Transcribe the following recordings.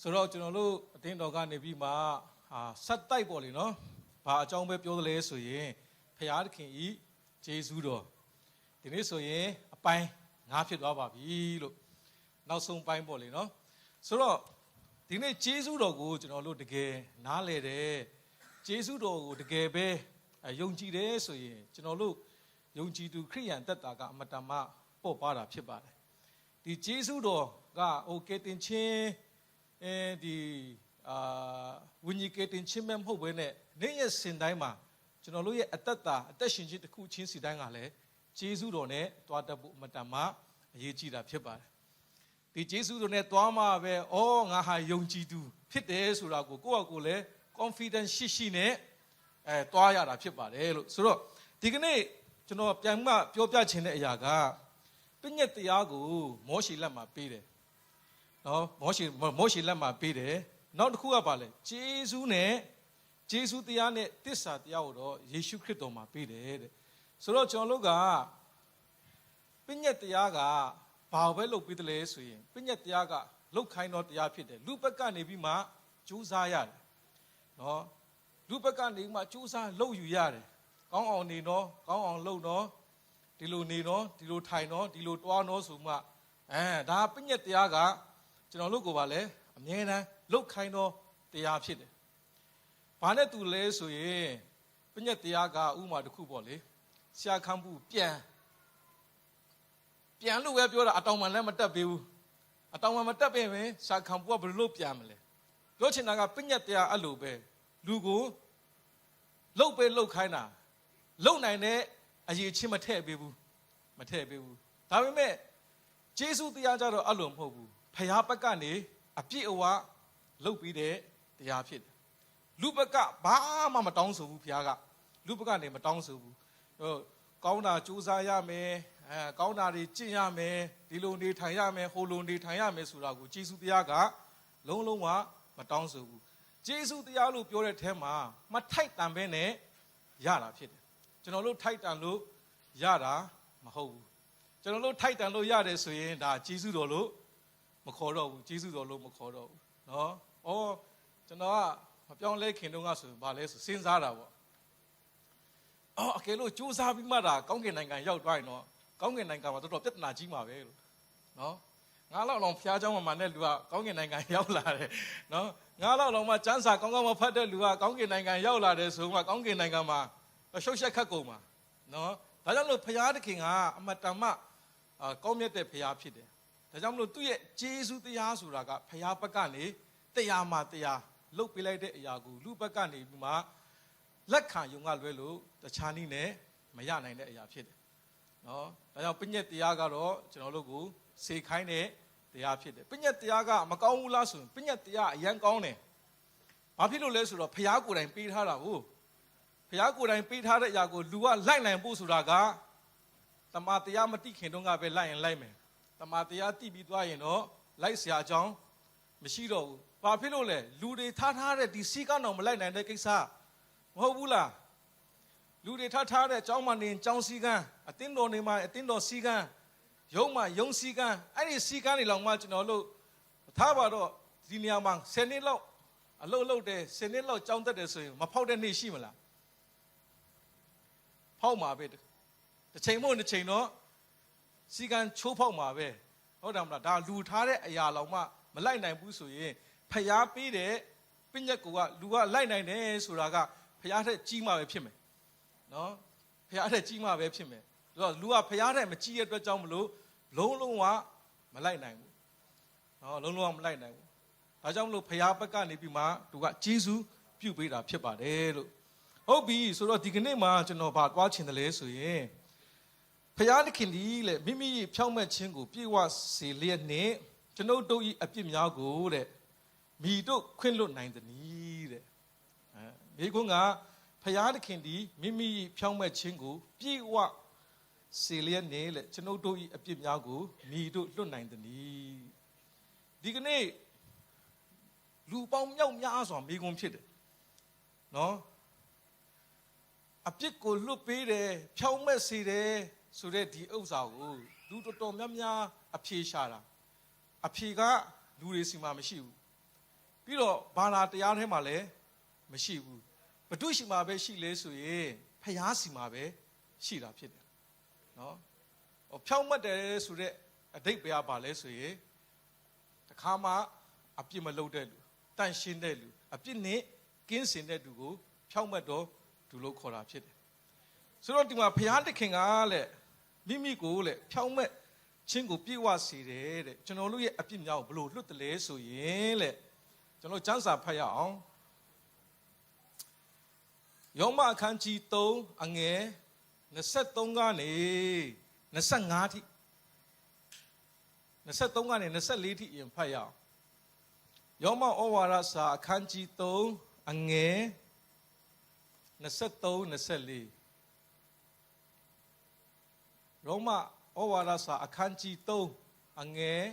ဆိုတော့ကျွန်တော်တို့အတင်းတော်ကနေပြီးမှဟာဆက်တိုက်ပေါ့လေနော်ဘာအကြောင်းပဲပြောသလဲဆိုရင်ဖရာသခင်ဤဂျေဇုတော်ဒီနေ့ဆိုရင်အပိုင်းငါးဖြစ်သွားပါပြီလို့နောက်ဆုံးပိုင်းပေါ့လေနော်ဆိုတော့ဒီနေ့ဂျေဇုတော်ကိုကျွန်တော်တို့တကယ်နားလဲတယ်ဂျေဇုတော်ကိုတကယ်ပဲအဲယုံကြည်တယ်ဆိုရင်ကျွန်တော်တို့ယုံကြည်သူခရိယန်တက်တာကအမတ္တမပေါ့ပါတာဖြစ်ပါတယ်ဒီဂျေဇုတော်ကဟိုကေတင်ချင်း အဲဒီအာဝိညာဉ်ကတင်ချင်းမဲ့မဟုတ်ဘဲနဲ့နေ့ရက်စင်တိုင်းမှာကျွန်တော်တို့ရဲ့အသက်တာအသက်ရှင်ခြင်းတစ်ခုချင်းစီတိုင်းကလည်းဂျေဇုတော်နဲ့တွားတတ်ဖို့အမတန်မှအရေးကြီးတာဖြစ်ပါတယ်ဒီဂျေဇုတော်နဲ့တွားမှာပဲဩငါဟာယုံကြည်သူဖြစ်တယ်ဆိုတာကိုကိုယ့်အကိုလည်း confidence ရှိရှိနဲ့အဲတွားရတာဖြစ်ပါတယ်လို့ဆိုတော့ဒီကနေ့ကျွန်တော်ပြန်မှပြောပြချင်တဲ့အရာကပြည့်ညက်တရားကိုမောရှိလက်မှာပေးတယ် နော်မောရှိမောရှိလက်မှာပေးတယ်နောက်တစ်ခုကပါလဲဂျေဇုနဲ့ဂျေဇုတရားနဲ့တစ္ဆာတရားကိုတော့ယေရှုခရစ်တော်မှာပေးတယ်တဲ့ဆိုတော့ကျွန်တော်တို့ကပညတ်တရားကဘာပဲလုပ်ပေးတယ်လဲဆိုရင်ပညတ်တရားကလောက်ခိုင်းတော့တရားဖြစ်တယ်လူဘက်ကနေပြီးမှကြိုးစားရတယ်နော်လူဘက်ကနေမှကြိုးစားလုပ်ယူရတယ်ကောင်းအောင်နေတော့ကောင်းအောင်လုပ်တော့ဒီလိုနေတော့ဒီလိုထိုင်တော့ဒီလိုတွားတော့ဆိုမှအဲဒါပညတ်တရားက ကျွန်တော်တို့ကိုပါလဲအမြဲတမ်းလုတ်ခိုင်းတော့တရားဖြစ်တယ်။ဘာနဲ့တူလဲဆိုရင်ပညတ်တရားကဥမာတစ်ခုပေါ့လေ။ဆရာခမ်းဘူးပြန်ပြန်လို့ပဲပြောတာအတောင်မှလည်းမတက်ပေးဘူး။အတောင်မှမတက်ပေးရင်ဆရာခမ်းဘူးကဘယ်လိုပြန်မလဲ။ပြောချင်တာကပညတ်တရားအဲ့လိုပဲလူကိုလုတ်ပဲလုတ်ခိုင်းတာလုတ်နိုင်တဲ့အရေးချင်းမထည့်ပေးဘူးမထည့်ပေးဘူး။ဒါပေမဲ့ဂျေစုတရားကြတော့အဲ့လိုမဟုတ်ဘူး ဖျားဘက်ကနေအပြည့်အဝလုတ်ပြီးတဲ့တရားဖြစ်တယ်လူဘက်ကဘာမှမတောင်းဆိုဘူးဖျားကလူဘက်ကနေမတောင်းဆိုဘူးဟိုကောင်းတာစူးစမ်းရမယ်အဲကောင်းတာတွေကျင့်ရမယ်ဒီလိုနေထိုင်ရမယ်ဟိုလိုနေထိုင်ရမယ်ဆိုတာကိုဂျေစုတရားကလုံးလုံးဝမတောင်းဆိုဘူးဂျေစုတရားလို့ပြောတဲ့အဲမှာမထိုက်တန်ပဲနဲ့ရတာဖြစ်တယ်ကျွန်တော်တို့ထိုက်တန်လို့ရတာမဟုတ်ဘူးကျွန်တော်တို့ထိုက်တန်လို့ရတယ်ဆိုရင်ဒါဂျေစုတော်လို့ မခေါ်တော့ဘူးဂျေစုတော်လို့မခေါ်တော့ဘူးเนาะဩကျွန်တော်ကမပြောင်းလဲခင်တုန်းကဆိုရင်ဗာလဲဆိုစဉ်းစားတာပေါ့အော်အကယ်လို့စူးစမ်းပြီးမှဒါကောင်းကင်နိုင်ငံရောက်သွားရင်တော့ကောင်းကင်နိုင်ငံမှာတော်တော်ပြဿနာကြီးမှာပဲလို့เนาะငါလောက်လောက်ဖျားเจ้าမှာနဲ့လူကကောင်းကင်နိုင်ငံရောက်လာတယ်เนาะငါလောက်လောက်မှစန်းစာကောင်းကောင်းမဖတ်တဲ့လူကကောင်းကင်နိုင်ငံရောက်လာတယ်ဆိုမှကောင်းကင်နိုင်ငံမှာရှုပ်ရှက်ခတ်ကုန်မှာเนาะဒါကြောင့်လို့ဖျားသခင်ကအမတန်မှ အာကောင်းမြတ်တဲ့ဖရားဖြစ်တယ်။ ဒါကြောင့်မလို့သူ့ရဲ့ဂျေဇုတရားဆိုတာကဖရားဘက်ကနေတရားမှတရားလုတ်ပေးလိုက်တဲ့အရာကိုလူဘက်ကနေပြီးမှလက်ခံယုံကလွဲလို့တခြားနည်းနဲ့မရနိုင်တဲ့အရာဖြစ်တယ်။နော်။ဒါကြောင့်ပညတ်တရားကတော့ကျွန်တော်တို့ကိုစေခိုင်းတဲ့တရားဖြစ်တယ်။ပညတ်တရားကမကောင်းဘူးလားဆိုရင်ပညတ်တရားအရန်ကောင်းတယ်။ဘာဖြစ်လို့လဲဆိုတော့ဖရားကိုယ်တိုင်ပေးထားတာကိုဖရားကိုယ်တိုင်ပေးထားတဲ့အရာကိုလူကလိုက်နိုင်ဖို့ဆိုတာကတမန်တရားမတိခင်တုန်းကပဲလိုက်ရင်လိုက်မယ် တမာတရားတိပြီးသွားရင်တော့လိုက်ဆရာအကြောင်းမရှိတော့ဘူး။ဘာဖြစ်လို့လဲလူတွေထားထားတဲ့ဒီစီကတော့မလိုက်နိုင်တဲ့ကိစ္စမဟုတ်ဘူးလား။လူတွေထားထားတဲ့အကြောင်းမှနေအကြောင်းစီကန်းအတင်းတော်နေမှအတင်းတော်စီကန်းရုံမှရုံစီကန်းအဲ့ဒီစီကန်းတွေလောက်မှကျွန်တော်တို့ထားပါတော့ဒီနေရာမှာ10နှစ်လောက်အလုပ်လုပ်တယ်10နှစ်လောက်ကြောင်းတက်တယ်ဆိုရင်မဖောက်တဲ့နေ့ရှိမလား။ဖောက်မှာပဲ။တစ်ချိန်မို့တစ်ချိန်တော့ စီကံချိုးဖောက်မှာပဲဟုတ်တယ်မလားဒါလူထားတဲ့အရာလောက်မှမလိုက်နိုင်ဘူးဆိုရင်ဖျားပေးတဲ့ပညတ်ကူကလူကလိုက်နိုင်တယ်ဆိုတာကဖျားထက်ကြီးမှပဲဖြစ်မယ်နော်ဖျားထက်ကြီးမှပဲဖြစ်မယ်ဆိုတော့လူကဖျားထက်မကြီးတဲ့အတွက်ကြောင့်မလို့လုံးလုံးဝမလိုက်နိုင်ဘူးနော်လုံးလုံးဝမလိုက်နိုင်ဘူးဒါကြောင့်မလို့ဖျားဘက်ကနေပြီးမှသူကဂျေဇူးပြုတ်ပေးတာဖြစ်ပါတယ်လို့ဟုတ်ပြီဆိုတော့ဒီကနေ့မှာကျွန်တော်ဗာသွားချင်တယ်လဲဆိုရင် ဖျားသခင်ဒီလေမိမိဖြောင့်မတ်ခြင်းကိုပြေဝစေလျက်နှင့်ကျွန်ုပ်တို့၏အပြစ်များကိုတဲ့မိတို့ခွင့်လွတ်နိုင်သည်နီးတဲ့အဲမိကွန်းကဖျားသခင်ဒီမိမိဖြောင့်မတ်ခြင်းကိုပြေဝစေလျက်နှင့်လေကျွန်ုပ်တို့၏အပြစ်များကိုမိတို့လွတ်နိုင်သည်နီးဒီကနေ့လူပေါင်းမြောက်များစွာမိကွန်းဖြစ်တယ်နော်အပြစ်ကိုလွတ်ပေးတယ်ဖြောင်းမဲ့စေတယ် ဆိုတဲ့ဒီဥစ္စာကိုလူတော်တော်များများအဖြေရှာတာအဖြေကလူတွေစီမှာမရှိဘူးပြီးတော့ဘာသာတရားထဲမှာလည်းမရှိဘူးဘု து ရှိမှာပဲရှိလဲဆိုရင်ဖျားစီမှာပဲရှိတာဖြစ်တယ်နော်ဟောဖြောင်းမှတ်တယ်ဆိုတဲ့အတိတ်ပဲပါလဲဆိုရင်တခါမှအပြစ်မလုပ်တဲ့လူတန့်ရှင်းတဲ့လူအပြစ်နဲ့ကင်းစင်တဲ့လူကိုဖြောင်းမှတ်တော့သူလို့ခေါ်တာဖြစ်တယ်ဆိုတော့ဒီမှာဘုရားသခင်ကလက် မိမိကိုလက်ဖြောင်းမှတ်ချင်းကိုပြည့်ဝစေတယ်တဲ့ကျွန်တော်တို့ရဲ့အပြစ်များကိုဘလို့လွတ်တယ်လဲဆိုရင်လက်ကျွန်တော်စံစာဖတ်ရအောင်ယောမအခန်းကြီး3အငယ်23ကနေ25ထိ23ကနေ24ထိရင်ဖတ်ရအောင်ယောမဩဝါဒစာအခန်းကြီး3အငယ်23 24 ရောမဩဝါဒစာအခန်းကြီး3အငယ်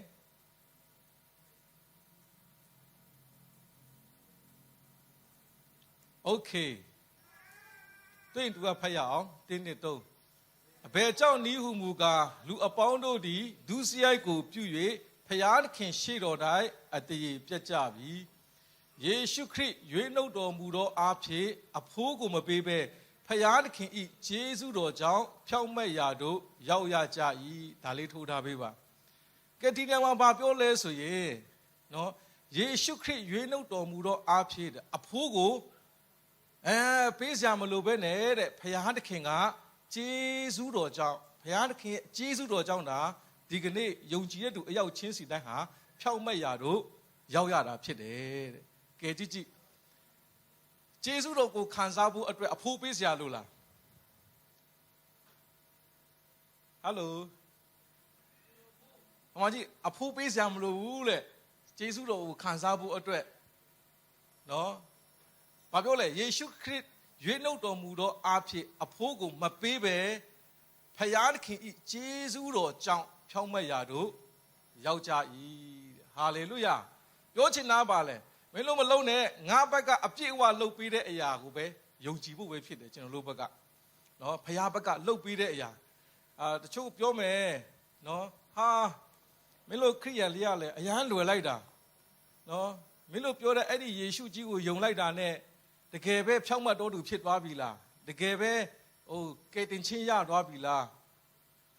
โอเคတွေ့ရင်သူကဖတ်ရအောင်တင်းနှစ်သုံးအဘယ်ကြောင့်နီးဟုမူကားလူအပေါင်းတို့သည်ဒုစရိုက်ကိုပြု၍ဖျားသခင်ရှေ့တော်၌အတရေပြတ်ကြပြီယေရှုခရစ်ရွေးနှုတ်တော်မူသောအားဖြင့်အဖိုးကိုမပေးဘဲ ဖျားသခင်ဤဂျေဇုတော်ကြောင့်ဖြောင့်မတ်ရာတို့ရောက်ရကြ၏ဒါလေးထိုးထားပေးပါကဲဒီနေရာမှာဘာပြောလဲဆိုရင်နော်ယေရှုခရစ်ရွေးနှုတ်တော်မူသောအားဖြင့်အဖိုးကိုအဲပေးစရာမလိုပဲနဲ့တဲ့ဖယားသခင်ကဂျေဇုတော်ကြောင့်ဖယားသခင်ရဲ့ဂျေဇုတော်ကြောင့်ဒါဒီကနေ့ယုံကြည်တဲ့သူအယောက်ချင်းစီတိုင်းဟာဖြောက်မက်ရာတို့ရောက်ရတာဖြစ်တယ်တဲ့ကဲကြည့်ကြည့် ဂျေဇုတော်ကိုခံစားဖို့အတွက်အဖိုးပေးစရာလိုလားဟယ်လိုအမကြီးအဖိုးပေးစရာမလိုဘူးလေဂျေဇုတော်ကိုခံစားဖို့အတွက်နော်။ဘာပြောလဲယေရှုခရစ်ရွေးနှုတ်တော်မူသောအားဖြင့်အဖိုးကိုမပေးပဲဖယားသခင်ဤဂျေဇုတော်ကြောင့်ဖြောင်းမတ်ရာတို့ရောက်ကြ၏ဟာလေလုယာပြောချင်တာပါလဲ မင်းတို့မလုံနဲ့ငါဘက်ကအပြည့်အဝလှုပ်ပေးတဲ့အရာကိုပဲယုံကြည်ဖို့ပဲဖြစ်တယ်ကျွန်တော်တို့ဘက်ကနော်ဖယားဘက်ကလှုပ်ပေးတဲ့အရာအာတချို့ပြောမယ်နော်ဟာမင်းတို့ခရိယန်လေးရလဲအရန်လွယ်လိုက်တာနော်မင်းတို့ပြောတဲ့အဲ့ဒီယေရှုကြီးကိုယုံလိုက်တာနဲ့တကယ်ပဲဖြောင့်မတ်တော်သူဖြစ်သွားပြီလားတကယ်ပဲဟိုကယ်တင်ချင်းရသွားပြီလား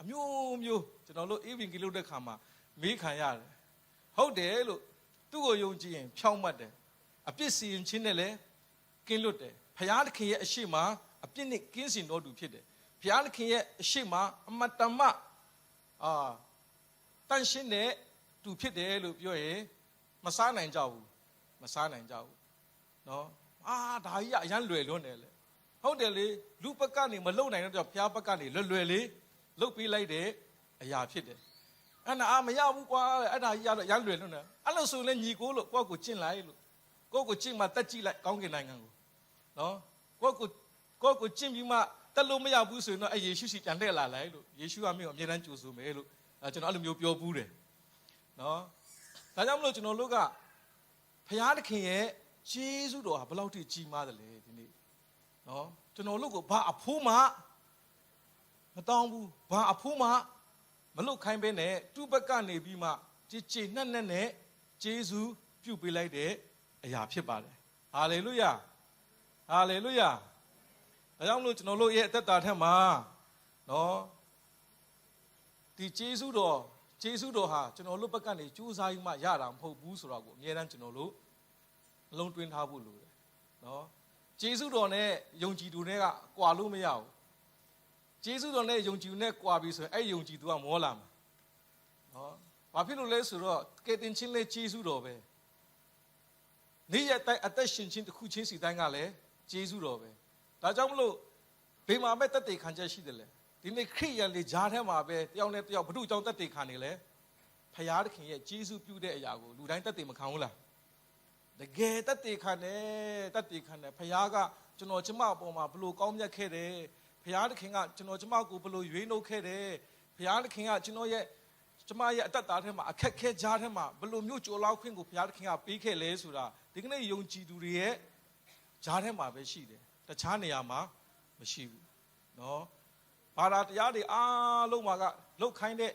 အမျိုးမျိုးကျွန်တော်တို့အေဗင်ကီလုတဲ့ခါမှာမေးခံရတယ်ဟုတ်တယ်လို့ သူ့ကိုယုံကြည်ရင်ဖြောင့်မတ်တယ်အပြစ်စီရင်ချင်းနဲ့လည်းကင်းလွတ်တယ်ဖယားသခင်ရဲ့အရှိမအပြစ်နဲ့ကင်းစင်တော်သူဖြစ်တယ်ဖယားသခင်ရဲ့အရှိမအမတမအာတန်ရှင်းတဲ့သူဖြစ်တယ်လို့ပြောရင်မစားနိုင်ကြဘူးမစားနိုင်ကြဘူးเนาะအာဒါကြီးကအရန်လွယ်လွန်းတယ်လေဟုတ်တယ်လေလူပကနေမလုံနိုင်တော့ဘုရားပကနေလွယ်လွယ်လေးလုတ်ပေးလိုက်တဲ့အရာဖြစ်တယ် အဲ့ဒါအာမရဘူးကွာအဲ့ဒါကြီးကတော့ရန်လွယ်လွန်းတယ်အဲ့လိုဆိုရင်ညီကိုလို့ကိုယ့်ကိုကျင့်လိုက်လို့ကိုယ့်ကိုကျင့်မှတက်ကြည့်လိုက်ကောင်းကင်နိုင်ငံကိုနော်ကိုယ့်ကိုကိုယ့်ကိုကျင့်ပြီးမှတက်လို့မရဘူးဆိုရင်တော့အဲယေရှုစီပြန်လှည့်လာလိုက်လို့ယေရှုကမင်းကိုအမြဲတမ်းကြိုဆိုမယ်လို့အဲကျွန်တော်အဲ့လိုမျိုးပြောဘူးတယ်နော်ဒါကြောင့်မလို့ကျွန်တော်တို့ကဖျားသခင်ရဲ့ဂျေဇုတော်ဟာဘယ်လောက်ထိကြီးမားတယ်လဲဒီနေ့နော်ကျွန်တော်တို့ကဘာအဖိုးမှမတောင်းဘူးဘာအဖိုးမှ မလုတ်ခိုင်းပဲနဲ့သူ့ဘက်ကနေပြီးမှကြည်ကြည်နှက်နှက်နဲ့ဂျေဇုပြုတ်ပေးလိုက်တဲ့အရာဖြစ်ပါတယ်ဟာလေလုယာဟာလေလုယာဒါကြောင့်မလို့ကျွန်တော်တို့ရဲ့အသက်တာထက်မှာနော်ဒီဂျေဇုတော်ဂျေဇုတော်ဟာကျွန်တော်တို့ဘက်ကနေကြိုးစားပြီးမှရတာမဟုတ်ဘူးဆိုတော့ကိုအများတန်းကျွန်တော်တို့နှလုံးသွင်းထားဖို့လိုတယ်နော်ဂျေစုတော်နဲ့ယုံကြည်သူနဲ့ကကွာလို့မရဘူး ဂျေစုတော်နဲ့ယုံကြည်သူနဲ့ကွာပြီဆိုရင်အဲ့ယုံကြည်သူကမောလာမှာနော်ဘာဖြစ်လို့လဲဆိုတော့ကယ်တင်ချင်းလဲဂျေစုတော်ပဲနေ့ရက်တိုင်းအသက်ရှင်ချင်းတစ်ခုချင်းစီတိုင်းကလည်းဂျေစုတော်ပဲဒါကြောင့်မလို့ဘေးမှာမဲ့တက်တေခံချက်ရှိတယ်လေဒီနေ့ခရိယန်လေးဂျားထဲမှာပဲတယောက်နဲ့တယောက်ဘု து ကြောင့်တက်တေခံနေလဲဖရာသခင်ရဲ့ဂျေစုပြုတဲ့အရာကိုလူတိုင်းတက်တေမခံဘူးလားတကယ်တက်တေခံတယ်တက်တေခံတယ်ဖခင်ကကျွန်တော်ကျမအပေါ်မှာဘလို့ကောင်းမြတ်ခဲ့တယ် ဖခင်တခင်ကကျွန်တော်ကျမကိုဘလို့ရွေးနှုတ်ခဲ့တယ်ဖခင်တခင်ကကျွန်တော်ရဲ့ကျမရဲ့အသက်တာထဲမှာအခက်ခဲကြားထဲမှာဘလို့မျိုးကြော်လောက်ခွင့်ကိုဖခင်တခင်ကပေးခဲ့လဲဆိုတာဒီကနေ့ယုံကြည်သူတွေရဲ့ကြားထဲမှာပဲရှိတယ်တခြားနေရာမှာမရှိဘူးเนาะဘာသာတရားတွေအားလုံးမှာကလုတ်ခိုင်းတဲ့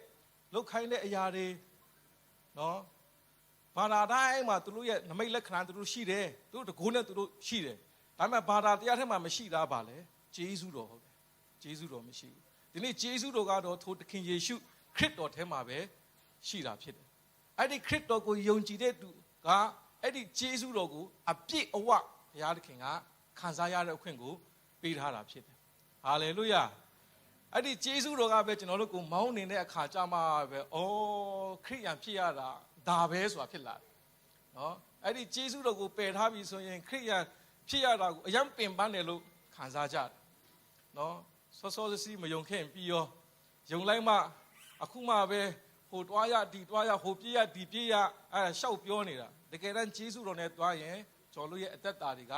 လုတ်ခိုင်းတဲ့အရာတွေเนาะဘ ဘာသာတိုင်းမှာသူတို့ရဲ့နမိတ်လက္ခဏာသူတို့ရှိတယ်သူတို့တကိုးနဲ့သူတို့ရှိတယ်ဒါပေမဲ့ဘာသာတရားထဲမှာမရှိတာပါလေဂျေဇုတော်ဟုတ်တယ် ဂျေဇုတော်မရှိဘူးဒီနေ့ဂျေဇုတော်ကတော့ထိုသခင်ယေရှုခရစ်တော်ထဲမှာပဲရှိတာဖြစ်တယ်အဲ့ဒီခရစ်တော်ကိုယုံကြည်တဲ့သူကအဲ့ဒီဂျေဇုတော်ကိုအပြည့်အဝဘုရားသခင်ကခံစားရတဲ့အခွင့်ကိုပေးထားတာဖြစ်တယ်ဟာလေလုယာအဲ့ဒီဂျေဇုတော်ကပဲကျွန်တော်တို့ကိုမောင်းနေတဲ့အခါကြမှာပဲဩခရစ်ယာန်ဖြစ်ရတာဒါပဲဆိုတာဖြစ်လာတယ်နော်အဲ့ဒီဂျေဇုတော်ကိုပယ်ထားပြီဆိုရင်ခရစ်ယာန်ဖြစ်ရတာကိုအယံပင်ပန်းတယ်လို့ခံစားကြတယ်နော် စောစောစီးမယုံခဲ့ရင်ပြီးရောယုံလိုက်မှအခုမှပဲဟိုတွားရဒီတွားရဟိုပြေးရဒီပြေးရအဲ့ဒါရှောက်ပြောနေတာတကယ်တမ်းဂျေဇုတော်နဲ့တွားရင်ကျွန်တော်တို့ရဲ့အသက်တာတွေက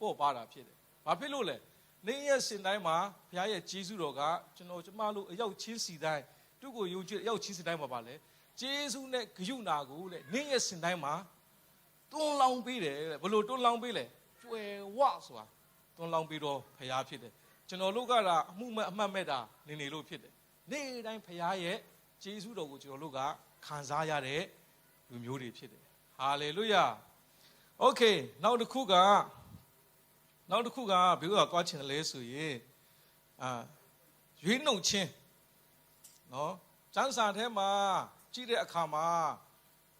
ပို့ပါတာဖြစ်တယ်ဘာဖြစ်လို့လဲနေ့ရက်စင်တိုင်းမှာဘုရားရဲ့ဂျေဇုတော်ကကျွန်တော်ကျမတို့အရောက်ချင်းစီတိုင်းသူ့ကိုယုံကြည်အရောက်ချင်းစီတိုင်းမှာပါလေဂျေဇုနဲ့ဂယုနာကိုလေနေ့ရက်စင်တိုင်းမှာတွန်းလောင်းပေးတယ်တဲ့ဘလို့တွန်းလောင်းပေးလဲကျွယ်ဝဆိုတာတွန်းလောင်းပေးတော့ဘုရားဖြစ်တယ် ကျွန်တော်တို့ကတာအမှုမဲ့အမှတ်မဲ့တာနေနေလို့ဖြစ်တယ်နေ့တိုင်းဘုရားရဲ့ဂျေဇုတော်ကိုကျွန်တော်တို့ကခံစားရတဲ့လူမျိုးတွေဖြစ်တယ်ဟာလေလုယာโอเคနောက်တစ်ခုကနောက်တစ်ခုကဘယ်လိုသွားချင်တယ်လဲဆိုရင်အာရွေးနှုတ်ခြင်းနော်စံစာထဲမှာကြည့်တဲ့အခါမှာ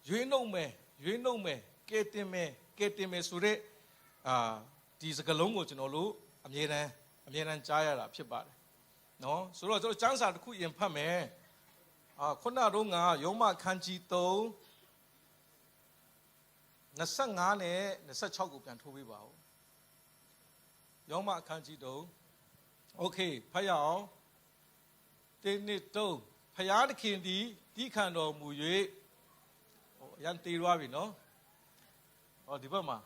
ရွေးနှုတ်မယ်ရွေးနှုတ်မယ်ကဲတင်မယ်ကဲတင်မယ်ဆိုတဲ့အာဒီစကလုံးကိုကျွန်တော်တို့အမြဲတမ်း အမြဲတမ်းကြားရတာဖြစ်ပါတယ်နော်ဆိုတော့ကျွန်တော်စံစာတစ်ခုရင်ဖတ်မယ်အာခုနတော့ငါယောမခန်းကြီး3 25နဲ့26ကိုပြန်ထိုးပေးပါဦးယောမအခန်းကြီး3 Okay ဖတ်ရအောင်တင်းနှစ်3ဖျားသခင်သည်တိခံတော်မူ၍ဟိုရန်တေရွားပြီနော်ဟောဒီဘက်မှာ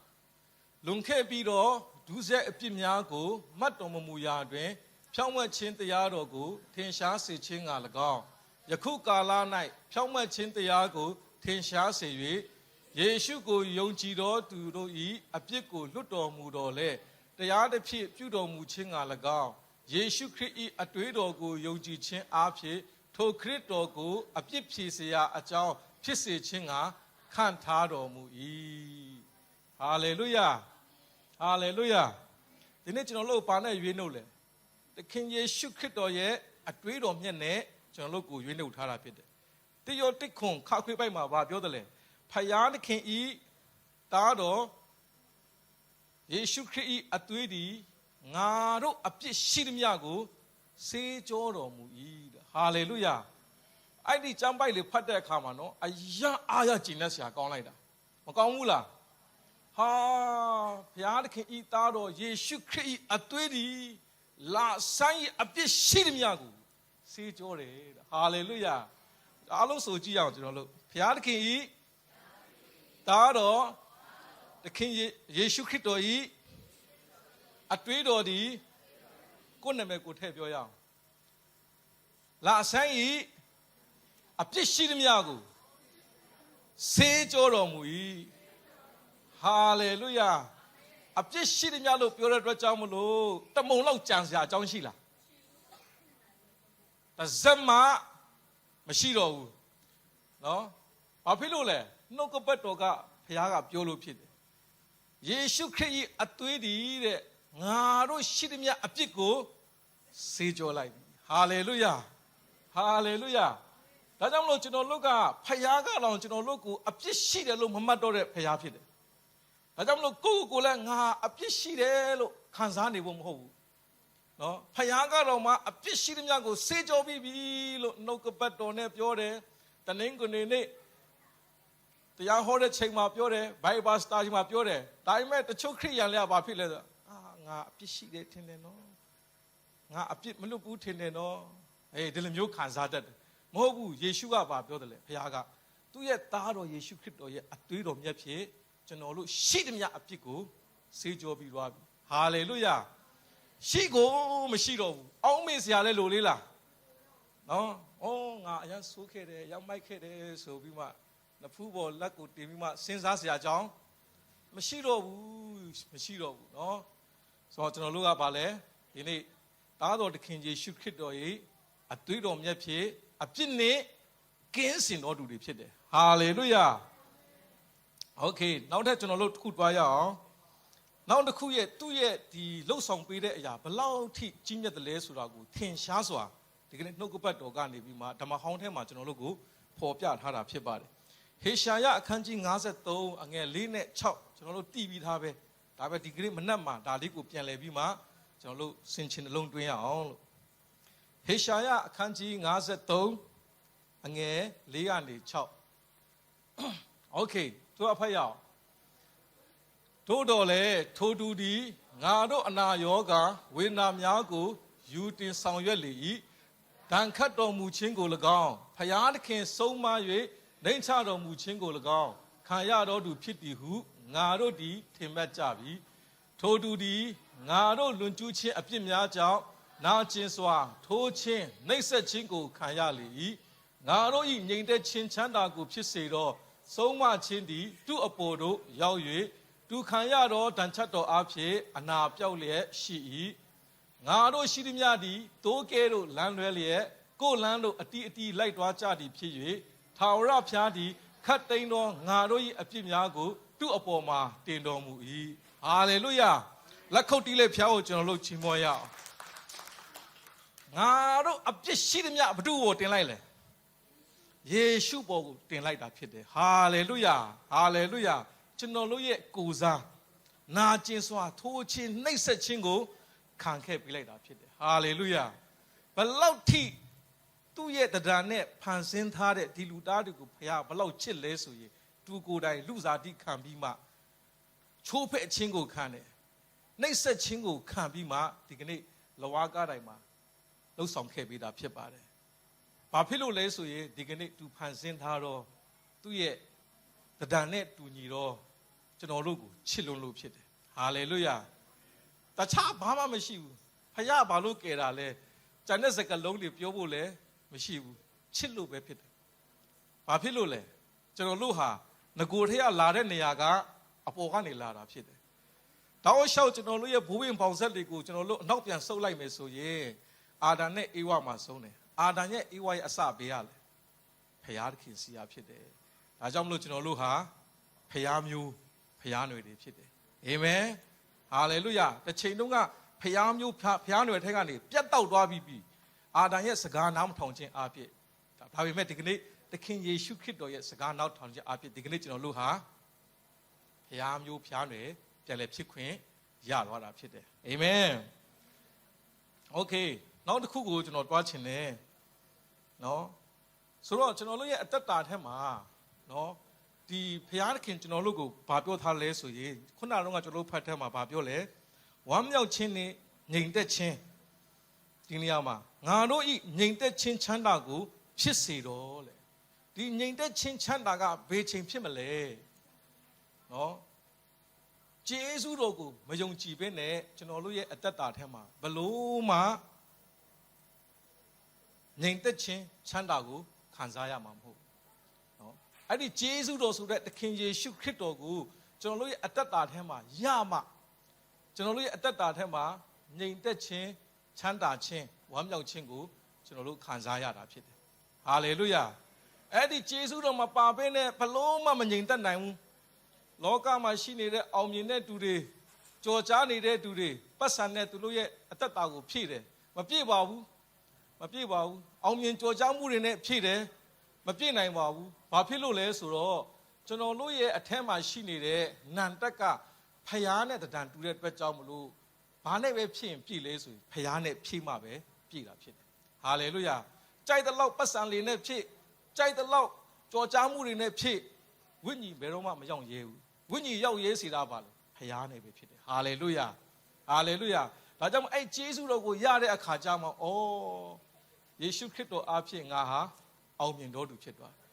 လွန်ခဲ့ပြီးတော့ ဒုစရိုက်အပြစ်များကိုမတ်တော်မမူရာတွင် ဖြောင့်မတ်ခြင်းတရားတော်ကို ထင်ရှားစေခြင်းက၎င်းယခုကာလ၌ဖြောင့်မတ်ခြင်းတရားကို ထင်ရှားစေ၍ယေရှုကိုယုံကြည်တော်သူတို့၏အပြစ်ကိုလွတ်တော်မူတော်လဲတရားတစ်ဖြစ်ပြုတော်မူခြင်းက၎င်းယေရှုခရစ်၏အတွေးတော်ကိုယုံကြည်ခြင်းအားဖြင့်ထိုခရစ်တော်ကိုအပြစ်ဖြေစေရာအကြောင်းဖြစ်စေခြင်းကခံထားတော်မူ၏ဟာလေလုယာ ဟာလေလုယာဒီနေ့ကျွန်တော်တို့ဘာနဲ့ရွေးနှုတ်လဲသခင်ယေရှုခရစ်တော်ရဲ့အတွေးတော်မြတ်နဲ့ကျွန်တော်တို့ကိုရွေးနှုတ်ထားတာဖြစ်တယ်တိယောတိခွန်ခါခွေးပိုက်မှာဗာပြောတယ်လေဖယားသခင်ဤသားတော်ယေရှုခရစ်ဤအသွေးသည်ငါတို့အပြစ်ရှိသမျှကိုစေးကြောတော်မူ၏တဲ့ဟာလေလုယာအဲ့ဒီကျမ်းပိုက်လေးဖတ်တဲ့အခါမှာနော်အယံအားရကျင်တဲ့ဆရာကောင်းလိုက်တာမကောင်းဘူးလား ဟာဘုရားသခင်ဤသားတော်ယေရှုခရစ်ဤအသွေးသည်လာဆိုင်ဤအပြစ်ရှိသမျှကိုစေးကြောတယ်တဲ့ဟာလေလုယာအားလုံးဆိုကြည့်ရအောင်ကျွန်တော်တို့ဘုရားသခင်ဤသားတော်သခင်ယေရှုခရစ်တော်ဤအတွေးတော်သည်ကိုယ်နာမည်ကိုထည့်ပြောရအောင်လာဆိုင်ဤအပြစ်ရှိသမျှကိုဆေးကြောတော်မူ၏ ဟာလေလုယာအပြစ်ရှိတယ်များလို့ပြောတဲ့အတွက်ကြောင့်မလို့တမုံလောက်ကြံစရာအကြောင်းရှိလားတဇက်မှမရှိတော့ဘူးနော်ဘာဖြစ်လို့လဲနှုတ်ကပတ်တော်ကဖခင်ကပြောလို့ဖြစ်တယ်ယေရှုခရစ်၏အသွေးတည်တဲ့ငါတို့ရှိသည်များအပြစ်ကိုစေကျော်လိုက်ဟာလေလုယာဟာလေလုယာဒါကြောင့်မလို့ကျွန်တော်တို့ကဖခင်ကတောင်ကျွန်တော်တို့ကိုအပြစ်ရှိတယ်လို့မမှတ်တော့တဲ့ဖခင်ဖြစ်တယ် ဒါကြောင့်မလို့ကိုယ့်ကိုယ်လည်းငါအပြစ်ရှိတယ်လို့ခံစားနေဖို့မဟုတ်ဘူးနော်ဖခင်ကတော့မှအပြစ်ရှိသမျှကိုဆေးကြောပြီးပြီလို့နှုတ်ကပတ်တော်နဲ့ပြောတယ်တနင်္ဂနွေနေ့တရားဟောတဲ့ချိန်မှာပြောတယ်ဘိုင်ဘာစတာချိန်မှာပြောတယ်ဒါပေမဲ့တချို့ခရိယန်တွေကဘာဖြစ်လဲဆိုအာငါအပြစ်ရှိတယ်ထင်တယ်နော်ငါအပြစ်မလွတ်ဘူးထင်တယ်နော်အေးဒီလိုမျိုးခံစားတတ်တယ်မဟုတ်ဘူးယေရှုကဘာပြောတယ်လဲဘုရားကသူ့ရဲ့သားတော်ယေရှုခရစ်တော်ရဲ့အသွေးတော်မြတ်ဖြစ် ကျွန်တော်တို့ရှိသမျှအပြစ်ကိုဆေးကြောပြီးသွားပြီဟာလေလုယာရှိကိုမရှိတော့ဘူးအောင်းမင်းစရာလဲလိုလေးလားနော်ဩငါအရင်ဆိုးခဲ့တယ်ရောက်မိုက်ခဲ့တယ်ဆိုပြီးမှနဖူးပေါ်လက်ကိုတင်ပြီးမှစဉ်းစားစရာကြောင်းမရှိတော့ဘူးမရှိတော့ဘူးနော်ဆိုတော့ကျွန်တော်တို့ကဗာလဲဒီနေ့တားတော်တခင်ကြီးရှုခရစ်တော်ရဲ့အသွေးတော်မြတ်ဖြစ်အပြစ်နဲ့ကင်းစင်တော်သူတွေဖြစ်တယ်ဟာလေလုယာ โอเคနောက်ထပ်ကျွန်တော်တို့တစ်ခုတွားရအောင်နောက်တစ်ခုရဲ့သူ့ရဲ့ဒီလှုပ်ဆောင်ပေးတဲ့အရာဘယ်လောက်ထိကြီးမြတ်တယ်လဲဆိုတာကိုထင်ရှားစွာဒီကနေ့နှုတ်ကပတ်တော်ကနေပြီးမှဓမ္မဟောင်းထဲမှာကျွန်တော်တို့ကိုဖော်ပြထားတာဖြစ်ပါတယ်ဟေရှာယအခန်းကြီး53အငယ်4နဲ့6ကျွန်တော်တို့တည်ပြီးသားပဲဒါပဲဒီကနေ့မနက်မှာဒါလေးကိုပြန်လည်ပြီးမှကျွန်တော်တို့ဆင်ခြင်နှလုံးတွင်းရအောင်လို့ဟေရှာယအခန်းကြီး53အငယ်4ကနေ6โอเค သူအဖတ်ရအောင်တို့တော်လေထိုတူဒီငါတို့အနာယောဂဝေဒနာများကိုယူတင်ဆောင်ရွက်လေ၏ဒဏ်ခတ်တော်မူခြင်းကို၎င်းဖျားသခင်ဆုံးမ၍နှိမ့်ချတော်မူခြင်းကို၎င်းခံရတော်သူဖြစ်သည်ဟုငါတို့သည်ထင်မှတ်ကြပြီထိုတူဒီငါတို့လွန်ကျူးခြင်းအပြစ်များကြောင့်နာကျင်စွာ ထိုးခြင်းနှိပ်စက်ခြင်းကိုခံရလေ၏ငါတို့၏ငြိမ်သက်ခြင်းချမ်းသာကိုဖြစ်စေသော ဆုံးမခြင်းသည်သူ့အပေါ်သို့ရောက်၍သူခံရသောဒဏ်ချက်တော်အဖြစ်အနာပြောက်လျက်ရှိ၏ငါတို့ရှိသည်များသည်တိုးကဲတို့လမ်းလွဲလျက်ကိုယ်လမ်းတို့အတီးအတီးလိုက်သွားကြသည်ဖြစ်၍ထာဝရဘုရားသည်ခတ်သိမ်းသောငါတို့၏အပြစ်များကိုသူ့အပေါ်မှာတင်တော်မူ၏ဟာလေလုယာလက်ခုပ်တီးလေးဖျားကိုကျွန်တော်တို့ချီးမွမ်းရအောင်ငါတို့အပြစ်ရှိသည်များဘု து ကိုတင်လိုက်လေ ယေရှုပေါ်ကိုတင်လိုက်တာဖြစ်တယ်ဟာလေလုယာဟာလေလုယာကျွန်တော်တို့ရဲ့ကိုယ်စားနာကျင်စွာထိုးခြင်းနှိပ်စက်ခြင်းကိုခံခဲ့ပေးလိုက်တာဖြစ်တယ်ဟာလေလုယာဘလောက်ထိသူ့ရဲ့တရားနဲ့ဖန်ဆင်းထားတဲ့ဒီလူသားတွေကိုဖခင်ဘလောက်ချစ်လဲဆိုရင်သူကိုယ်တိုင်လူစားတိခံပြီးမှချိုးဖဲ့ခြင်းကိုခံတယ်နှိပ်စက်ခြင်းကိုခံပြီးမှဒီကနေ့လဝါကားတိုင်းမှာလှုပ်ဆောင်ခဲ့ပေးတာဖြစ်ပါတယ် ဘာဖြစ်လို့လဲဆိုရင်ဒီကနေ့သူဖန်ဆင်းထားတော့သူ့ရဲ့တဒံနဲ့တူညီတော့ကျွန်တော်တို့ကိုချစ်လွန်းလို့ဖြစ်တယ်ဟာလေလုယာတခြားဘာမှမရှိဘူးဖခင်ဘာလို့ကယ်တာလဲကျန်တဲ့စကားလုံးတွေပြောဖို့လည်းမရှိဘူးချစ်လို့ပဲဖြစ်တယ်ဘာဖြစ်လို့လဲကျွန်တော်တို့ဟာငကိုထက်ကလာတဲ့နေရာကအပေါ်ကနေလာတာဖြစ်တယ်တောက်လျှောက်ကျွန်တော်တို့ရဲ့ဘိုးဘင်ပေါင်ဆက်တွေကိုကျွန်တော်တို့အနောက်ပြန်ဆုပ်လိုက်မယ်ဆိုရင်အာဒံနဲ့အေဝါမှာဆုံးတယ် အာဒံရဲ့အေဝါရဲ့အစဘေးကလေဖျားသခင်စီယာဖြစ်တယ်။ဒါကြောင့်မလို့ကျွန်တော်တို့ဟာဖျားမျိုးဖျားຫນွေတွေဖြစ်တယ်။အာမင်။ဟာလေလုယာတစ်ချိန်တုန်းကဖျားမျိုးဖျားຫນွေထက်ကနေပြတ်တောက်သွားပြီးပြီ။အာဒံရဲ့စကားနားမထောင်ခြင်းအပြည့်ဒါပေမဲ့ဒီကနေ့သခင်ယေရှုခရစ်တော်ရဲ့စကားနောက်ထောင်ခြင်းအပြည့်ဒီကနေ့ကျွန်တော်တို့ဟာဖျားမျိုးဖျားຫນွေပြန်လဲဖြစ်ခွင့်ရသွားတာဖြစ်တယ်။အာမင်။ Okay နောက်တစ်ခုကိုကျွန်တော်တွားချင်တယ်။ နော်ဆိုတော့ကျွန်တော်တို့ရဲ့အသက်တာထဲမှာနော်ဒီဖျားသခင်ကျွန်တော်တို့ကိုဘာပြောထားလဲဆိုရင်ခုနကတော့ကျွန်တော်တို့ဖတ်ထဲမှာဘာပြောလဲဝမ်းမြောက်ခြင်းနဲ့ငြိမ်သက်ခြင်းဒီနေရာမှာငါတို့ဤငြိမ်သက်ခြင်းချမ်းသာကိုဖြစ်စေတော့လေဒီငြိမ်သက်ခြင်းချမ်းသာကဘယ်ချိန်ဖြစ်မလဲနော်ကျေးဇူးတော်ကိုမယုံကြည်ဘဲနဲ့ကျွန်တော်တို့ရဲ့အတ္တတာထဲမှာဘလို့မှ ငြိမ်သက်ခြင်းချမ်းသာကိုခံစားရမှာမဟုတ်ဘူးเนาะအဲ့ဒီကျေးဇူးတော်ဆိုတဲ့သခင်ယေရှုခရစ်တော်ကိုကျွန်တော်တို့ရဲ့အသက်တာထဲမှာရမှကျွန်တော်တို့ရဲ့အသက်တာထဲမှာငြိမ်သက်ခြင်းချမ်းသာခြင်းဝမ်းမြောက်ခြင်းကိုကျွန်တော်တို့ခံစားရတာဖြစ်တယ်ဟာလေလုယာအဲ့ဒီကျေးဇူးတော်မှာပါပဲနဲ့ဘလို့မှမငြိမ်သက်နိုင်ဘူး လောကမှာရှိနေတဲ့အောင်မြင်တဲ့သူတွေကြော်ကြားနေတဲ့သူတွေပတ်စံတဲ့သူတို့ရဲ့အသက်တာကိုဖြည့်တယ်မပြည့်ပါဘူး မပြည့်ပါဘူးအောင်မြင်ကြော်ကြားမှုတွေနဲ့ဖြည့်တယ်မပြည့်နိုင်ပါဘူးဘာဖြစ်လို့လဲဆိုတော့ကျွန်တော်တို့ရဲ့အထက်မှာရှိနေတဲ့နန်တက်ကဖျားနဲ့တံတူတဲ့အတွက်ကြောင့်မလို့ဘာနဲ့ပဲဖြည့်ရင်ပြည့်လဲဆိုရင်ဖျားနဲ့ဖြည့်မှပဲပြည့်တာဖြစ်တယ်ဟာလေလုယာကြိုက်တဲ့လောက်ပတ်စံလေးနဲ့ဖြည့်ကြိုက်တဲ့လောက်ကြော်ကြားမှုတွေနဲ့ဖြည့်ဝိညာဉ်ဘယ်တော့မှမရောက်ရဲဘူးဝိညာဉ်ရောက်ရဲစီတာပါလေဖျားနေပဲဖြစ်တယ်ဟာလေလုယာဟာလေလုယာဒါကြောင့်မို့အဲ့ဂျေဇုတော်ကိုရတဲ့အခါကျမှဩ ယေရှုခရစ်တော်အားဖြင့်ငါဟာအောင်မြင်တော်သူဖြစ်သွားတယ်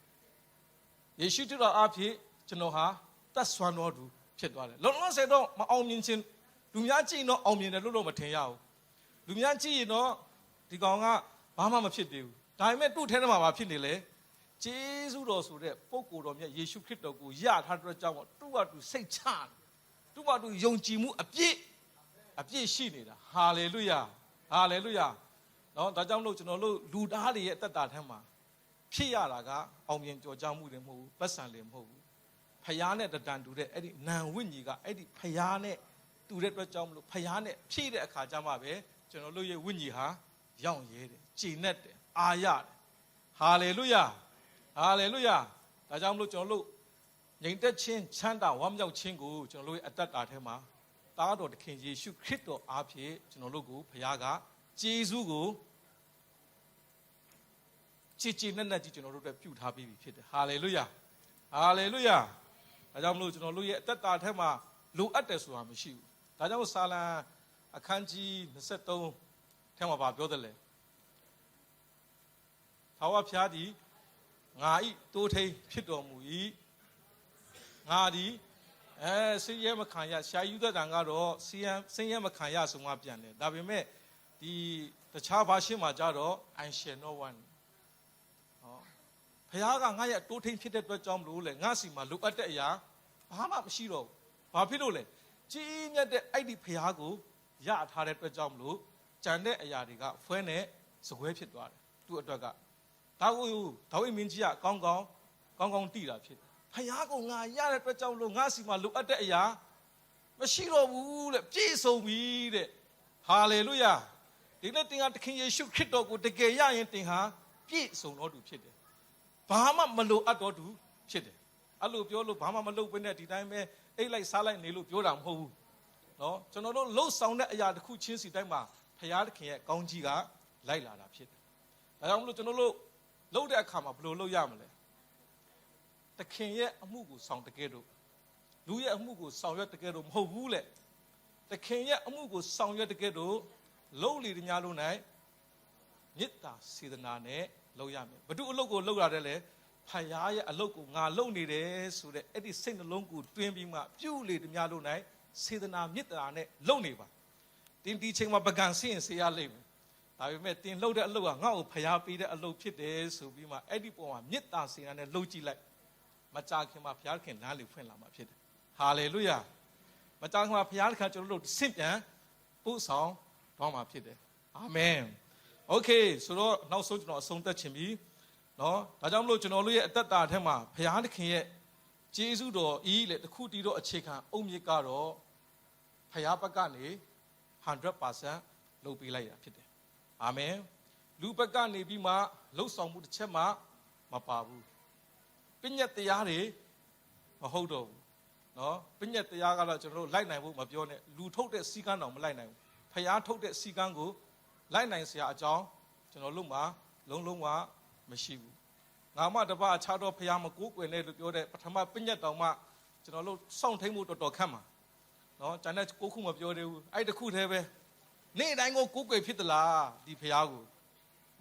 ယေရှုခရစ်တော်အားဖြင့်ကျွန်တော်ဟာတတ်ဆွမ်းတော်သူဖြစ်သွားတယ်လုံးလုံးဆယ်တော့မအောင်မြင်ခြင်းလူများကြည့်ရင်တော့အောင်မြင်တယ်လို့တော့မထင်ရဘူးလူများကြည့်ရင်တော့ဒီကောင်ကဘာမှမဖြစ်သေးဘူးဒါပေမဲ့သူ့ထဲထဲမှာဘာဖြစ်နေလဲဂျေဇုတော်ဆိုတဲ့ပုဂ္ဂိုလ်တော်မြတ်ယေရှုခရစ်တော်ကိုယထားတဲ့ကြောင့်မို့သူ့ဘာသူစိတ်ချတယ်သူ့ဘာသူယုံကြည်မှုအပြည့်အပြည့်ရှိနေတာဟာလေလုယာဟာလေလုယာ နော်ဒါကြောင့်လို့ကျွန်တော်တို့လူသားတွေရဲ့အသက်တာထဲမှာဖြစ်ရတာကအောင်မြင်ကြော်ကြားမှုတွေမဟုတ်ဘူးပတ်စံတွေမဟုတ်ဘူးဖျားနဲ့တတန်တူတဲ့အဲ့ဒီနာဝိညာဉ်ကအဲ့ဒီဖျားနဲ့တူတဲ့အတွက်ကြောင့်မလို့ဖျားနဲ့ဖြည့်တဲ့အခါကျမှပဲကျွန်တော်တို့ရဲ့ဝိညာဉ်ဟာရောင့်ရဲတယ်ကြည်နဲ့တယ်အာရတယ်ဟာလေလုယာဟာလေလုယာဒါကြောင့်မလို့ကျွန်တော်တို့ငြိမ်သက်ခြင်းချမ်းသာဝမ်းမြောက်ခြင်းကိုကျွန်တော်တို့ရဲ့အတ္တတာထဲမှာတားတော်တခင်ယေရှုခရစ်တော်အားဖြင့်ကျွန်တော်တို့ကိုဖခင်က ဂျေဇုကိုကြည်ကြည်နက်နက်ကြီးကျွန်တော်တို့အတွက်ပြုထားပြီးပြီဖြစ်တယ်ဟာလေလုယာဟာလေလုယာဒါကြောင့်မလို့ကျွန်တော်တို့ရဲ့အတ္တတာထဲမှာလိုအပ်တယ်ဆိုတာမရှိဘူးဒါကြောင့်ဆာလံအခန်းကြီး23ထဲမှာဗာပြောတယ်လေထာဝရဘုရားသည်ငါဤတိုးထိန်ဖြစ်တော်မူ၏ငါသည်အဲစင်ရဲမခံရရှာယူတဲ့တန်ကတော့စီယံစင်ရဲမခံရဆိုမှပြန်တယ်ဒါပေမဲ့ ဒီတခြားဘာရှင်းမှာကြတော့ I shall not want ဟောဘုရားကငါရဲ့တိုးထိန်ဖြစ်တဲ့အတွက်ကြောင့်မလို့လေငါစီမှာလိုအပ်တဲ့အရာဘာမှမရှိတော့ဘူးဘာဖြစ်လို့လဲကြီးမြတ်တဲ့အဲ့ဒီဘုရားကိုရထားတဲ့အတွက်ကြောင့်မလို့ကြံတဲ့အရာတွေကဖွဲနဲ့စကွဲဖြစ်သွားတယ်သူ့အတွက်ကဒါကိုဒါဝိမင်းကြီးကကောင်းကောင်းကောင်းကောင်းတိတာဖြစ်တယ်ဖယားကငါရတဲ့အတွက်ကြောင့်လို့ငါစီမှာလိုအပ်တဲ့အရာမရှိတော့ဘူးတဲ့ပြည့်စုံပြီတဲ့ဟာလေလုယာ ဒီနေ့တင်ကသခင်ယေရှုခရစ်တော်ကိုတကယ်ရရင်တင်ဟာပြည့်စုံတော်သူဖြစ်တယ်ဘာမှမလိုအပ်တော့သူဖြစ်တယ်အဲ့လိုပြောလို့ဘာမှမလုပ်ဘဲနဲ့ဒီတိုင်းပဲအိတ်လိုက်စားလိုက်နေလို့ပြောတာမဟုတ်ဘူးနော်ကျွန်တော်တို့လှုပ်ဆောင်တဲ့အရာတစ်ခုချင်းစီတိုင်းမှာဖယားသခင်ရဲ့ကောင်းကြီးကလိုက်လာတာဖြစ်တယ်ဒါကြောင့်မလို့ကျွန်တော်တို့လှုပ်တဲ့အခါမှာဘယ်လိုလှုပ်ရမလဲသခင်ရဲ့အမှုကိုဆောင်တကယ်တော့လူရဲ့အမှုကိုဆောင်ရွက်တကယ်တော့မဟုတ်ဘူးလေသခင်ရဲ့အမှုကိုဆောင်ရွက်တကယ်တော့ လှုပ်လေတညာလုံး၌မေတ္တာစေတနာနဲ့လှုပ်ရမယ်ဘု து အလုပ်ကိုလှုပ်ရတယ်လေဖယားရဲ့အလုပ်ကိုငါလုပ်နေတယ်ဆိုတဲ့အဲ့ဒီစိတ်နှလုံးကိုတွင်းပြီးမှပြုလေတညာလုံး၌စေတနာမေတ္တာနဲ့လုပ်နေပါတင်းဒီချိန်မှာပကံဆင်းရင်ဆေးရလိမ့်မယ်ဒါပေမဲ့တင်လှုပ်တဲ့အလုပ်ကငါ့ကိုဖျားပေးတဲ့အလုပ်ဖြစ်တယ်ဆိုပြီးမှအဲ့ဒီပုံမှာမေတ္တာစေနာနဲ့လှုပ်ကြည့်လိုက်မကြခင်မှာဘုရားခင်နားလေဖွင့်လာမှာဖြစ်တယ်ဟာလေလုယာမကြခင်မှာဘုရားခင်ကျွန်တော်တို့ဆင့်ပြန်ပို့ဆောင် တော့မှာဖြစ်တယ်အာမင်โอเคဆိုတော့နောက်ဆုံးကျွန်တော်အဆုံးသတ်ခြင်းပြီเนาะဒါကြောင့်မလို့ကျွန်တော်တို့ရဲ့အသက်တာထဲမှာဘုရားသခင်ရဲ့ကျေးဇူးတော်ဤလေတခုတည်းတော့အခြေခံအုံမြစ်ကတော့ဘုရားဘက်ကနေ100%လုပ်ပေးလိုက်တာဖြစ်တယ်အာမင်လူဘက်ကနေပြီးမှလှုပ်ဆောင်မှုတစ်ချက်မှမပါဘူးပညတ်တရားတွေမဟုတ်တော့ဘူးเนาะပညတ်တရားကတော့ကျွန်တော်တို့လိုက်နိုင်ဖို့မပြောနဲ့လူထုတ်တဲ့စီကန်းတော်မလိုက်နိုင်ဘူး ဖျားထုတ်တဲ့စီကန်းကိုလိုက်နိုင်စရာအကြောင်းကျွန်တော်တို့မှာလုံးလုံးဝမရှိဘူးငါမတပါအခြားတော့ဖျားမကိုးကွယ်နဲ့လို့ပြောတဲ့ပထမပညတ်တော်မှကျွန်တော်တို့စောင့်ထိန်မှုတော်တော်ခက်မှာနော်ဂျန်နဲ့ကိုးခုမပြောသေးဘူးအဲ့တခုတည်းပဲနေ့တိုင်းကိုကိုးကွယ်ဖြစ်သလားဒီဖျားကို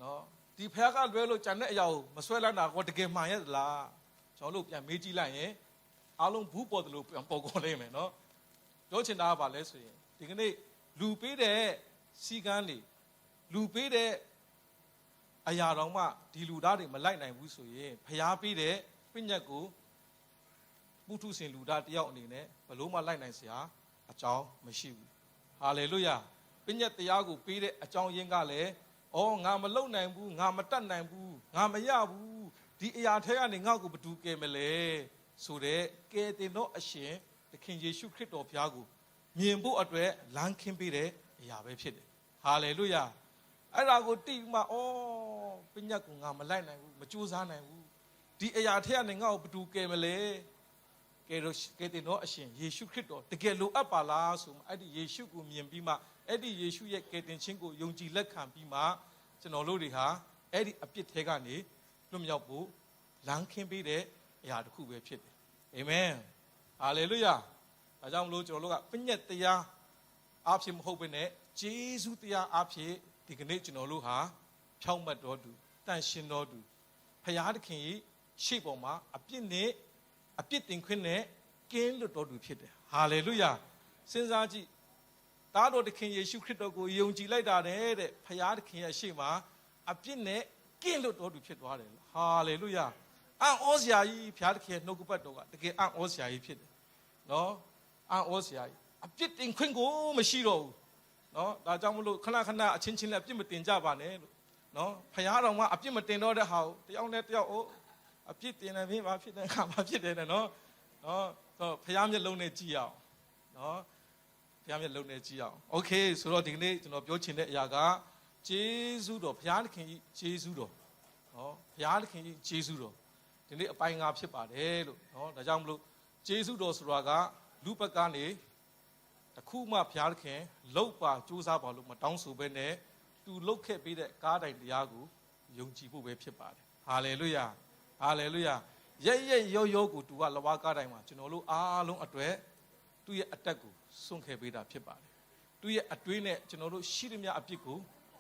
နော်ဒီဖျားကလွဲလို့ဂျန်နဲ့အရာကိုမဆွဲလန်းတာကောတကယ်မှန်ရဲ့လားကျွန်တော်တို့ပြန်မေးကြည့်လိုက်ရင်အားလုံးဘူးပေါ်တယ်လို့ပြန်ပေါ်ကုန်လိမ့်မယ်နော်ပြောချင်တာကဘာလဲဆိုရင်ဒီကနေ့ လူပေးတဲ့စီကန်းတွေလူပေးတဲ့အရာတော်မှဒီလူသားတွေမလိုက်နိုင်ဘူးဆိုရင်ဖျားပေးတဲ့ပြညတ်ကိုပုထုဆင်လူသားတယောက်အနေနဲ့ဘလို့မှလိုက်နိုင်စရာအကြောင်းမရှိဘူးဟာလေလုယာပညတ်တရားကိုပေးတဲ့အကြောင်းရင်းကလည်းဩငါမလုံနိုင်ဘူးငါမတတ်နိုင်ဘူးငါမရဘူးဒီအရာထဲကနေငါ့ကိုဘယ်သူကယ်မလဲဆိုတဲ့ကယ်တင်သောအရှင်သခင်ယေရှုခရစ်တော်ဘုရားကို မြင်ဖို့အတွက်လမ်းခင်းပေးတဲ့အရာပဲဖြစ်တယ်ဟာလေလုယာအဲ့ဒါကိုတိမှဩပညတ်ကိုငါမလိုက်နိုင်ဘူးမကြိုးစားနိုင်ဘူးဒီအရာထဲကနေငါ့ကိုဘယ်သူကယ်မလဲကယ်တော့ကယ်တင်တော့အရှင်ယေရှုခရစ်တော်တကယ်လိုအပ်ပါလားဆိုမှအဲ့ဒီယေရှုကိုမြင်ပြီးမှအဲ့ဒီယေရှုရဲ့ကယ်တင်ခြင်းကိုယုံကြည်လက်ခံပြီးမှကျွန်တော်တို့တွေဟာအဲ့ဒီအပြစ်ထဲကနေလွတ်မြောက်ဖို့လမ်းခင်းပေးတဲ့အရာတစ်ခုပဲဖြစ်တယ်အာမင်ဟာလေလုယာ ဒါကြောင့်မလို့ကျွန်တော်တို့ကပညတ်တရားအားဖြင့်မဟုတ်ဘဲနဲ့ဂျေဇုတရားအားဖြင့်ဒီကနေ့ကျွန်တော်တို့ဟာဖြောင့်မတ်တော်သူတန်ရှင်တော်သူဖရာသခင်ကြီးရှေ့ပေါ်မှာအပြစ်နဲ့အပြစ်တင်ခွင့်နဲ့ကင်းလွတ်တော်သူဖြစ်တယ်ဟာလေလုယာစဉ်းစားကြည့်သားတော်သခင်ယေရှုခရစ်တော်ကိုယုံကြည်လိုက်တာတဲ့ဖရာသခင်ရဲ့ရှေ့မှာအပြစ်နဲ့ကင်းလွတ်တော်သူဖြစ်သွားတယ်ဟာလေလုယာအံ့ဩစရာကြီးဖရာသခင်နှုတ်ကပတ်တော်ကတကယ်အံ့ဩစရာကြီးဖြစ်တယ်နော် အံ့ဩစရာကြီးအပြစ်တင်ခွင့်ကိုမရှိတော့ဘူးနော်ဒါကြောင့်မလို့ခဏခဏအချင်းချင်းလည်းအပြစ်မတင်ကြပါနဲ့လို့နော်ဖရာတော်ကအပြစ်မတင်တော့တဲ့ဟာကိုတယောက်နဲ့တယောက်အိုးအပြစ်တင်နေပြီဘာဖြစ်တယ်ခါဘာဖြစ်တယ်နော် နော်တော့ဖရားမျက်လုံးနဲ့ကြည့်ရအောင်နော်ဖရားမျက်လုံးနဲ့ကြည့်ရအောင်โอเคဆိုတော့ဒီကနေ့ကျွန်တော်ပြောချင်တဲ့အရာကဂျေဇုတော်ဖရားသခင်ကြီးဂျေဇုတော်နော်ဖရားသခင်ကြီးဂျေဇုတော်ဒီနေ့အပိုင်းငါဖြစ်ပါတယ်လို့နော်ဒါကြောင့်မလို့ဂျေဇုတော်ဆိုတာက လူဘက်ကနေတခုမှဘုရားသခင်လောက်ပါစူးစမ်းပါလို့မတောင်းဆိုဘဲနဲ့သူလုတ်ခဲ့ပေးတဲ့ကားတိုင်တရားကိုယုံကြည်ဖို့ပဲဖြစ်ပါတယ်ဟာလေလုယာဟာလေလုယာရဲ့ရဲ့ရောရောကိုသူကလဝါကားတိုင်မှာကျွန်တော်တို့အားလုံးအတွက်သူ့ရဲ့အတက်ကိုစွန့်ခဲ့ပေးတာဖြစ်ပါတယ်သူ့ရဲ့အတွေးနဲ့ကျွန်တော်တို့ရှိသမျှအပြစ်ကို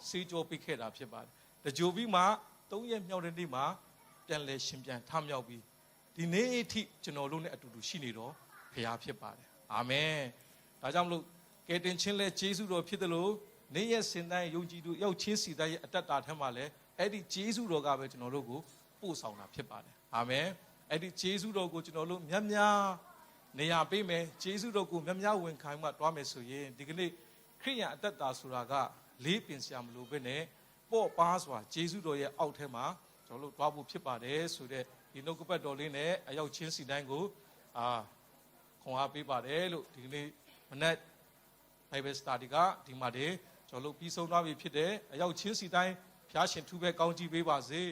စေးကြောပေးခဲ့တာဖြစ်ပါတယ်တကြိုပြီးမှ၃ရက်မြောက်တဲ့နေ့မှာပြန်လဲရှင်ပြန်ထမြောက်ပြီးဒီနေ့အထိကျွန်တော်တို့နဲ့အတူတူရှိနေတော့ ဖခင်ဖြစ်ပါတယ်အာမင်ဒါကြောင့်မလို့ကယ်တင်ခြင်းလဲဂျေစုတော်ဖြစ်တယ်လို့နေ့ရက်စင်တိုင်းယုံကြည်သူရောက်ချင်းစီတိုင်းရဲ့အတ္တတာထဲမှာလဲအဲ့ဒီဂျေစုတော်ကပဲကျွန်တော်တို့ကိုပို့ဆောင်တာဖြစ်ပါတယ်အာမင်အဲ့ဒီဂျေစုတော်ကိုကျွန်တော်တို့မြတ်များနေရာပေးမယ်ဂျေစုတော်ကိုမြတ်များဝင်ခိုင်းမှတွားမယ်ဆိုရင်ဒီကနေ့ခရိယံအတ္တတာဆိုတာကလေးပင်စရာမလိုဘဲနဲ့ပေါ့ပါစွာဂျေစုတော်ရဲ့အောက်ထဲမှာကျွန်တော်တို့တွားဖို့ဖြစ်ပါတယ်ဆိုတဲ့ဒီနှုတ်ကပတ်တော်လေးနဲ့အရောက်ချင်းစီတိုင်းကိုအာ ခွန်အားပေးပါတယ်လို့ဒီကနေ့မနက် Bible Study ကဒီမှာတည်းကျွန်တော်တို့ပြီးဆုံးသွားပြီဖြစ်တယ်အရောက်ချင်းစီတိုင်းဖျားရှင်ထူးပဲကောင်းကြီးပေးပါစေ